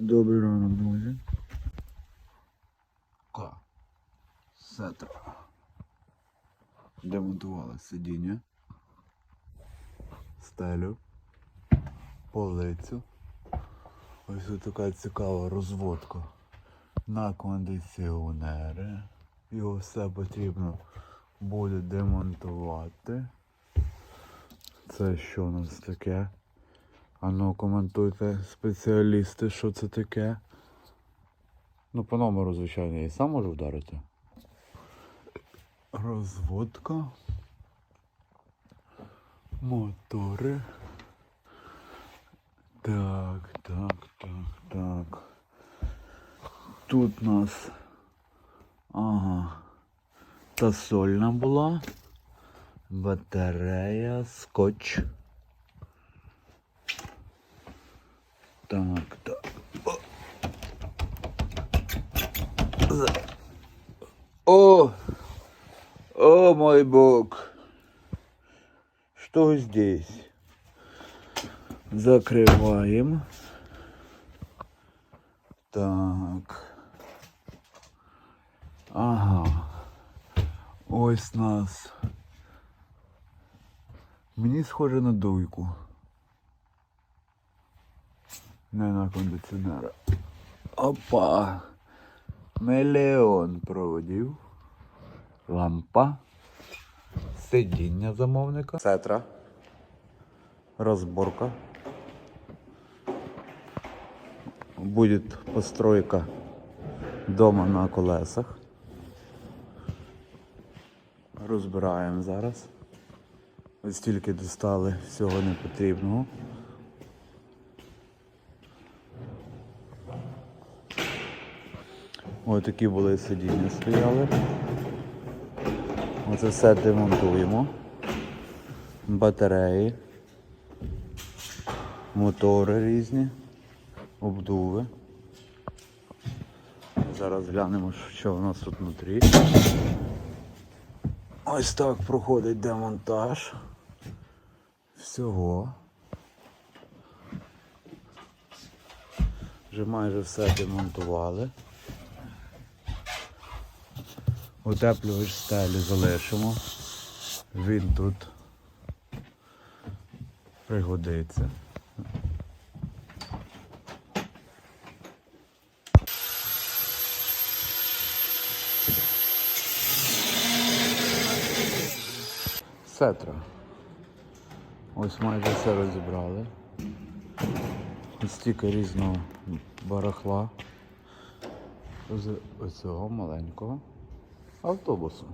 Добрий ранок, друзі. Сетра. Демонтували сидіння. Стелю. Полицю. Ось така цікава розводка на кондиціонери. Його все потрібно буде демонтувати. Це що у нас таке? Ану, коментуйте спеціалісти, що це таке. Ну, по номеру, звичайно, і сам можу вдарити. Розводка. Мотори. Так, так, так, так. Тут нас. Ага. Та сольна була. Батарея, скотч. Так, так. О! О! Мой бог! Что здесь? Закрываем. Так. Ага. Ось нас. Мені схоже на дуйку. Не на кондиціонера. Опа. Мільйон проводів. Лампа. Сидіння замовника. Цетра. Розборка. Будет постройка дома на колесах. Розбираємо зараз. Ось тільки достали всього непотрібного. Ось такі були сидіння стояли. Оце все демонтуємо. Батареї, мотори різні, обдуви. Зараз глянемо, що у нас тут внутрі. Ось так проходить демонтаж всього. Вже майже все демонтували. Утеплювач стелі залишимо. Він тут пригодиться. Сетра. Ось майже все розібрали. Ось стільки різного барахла з оцього маленького アウトボス。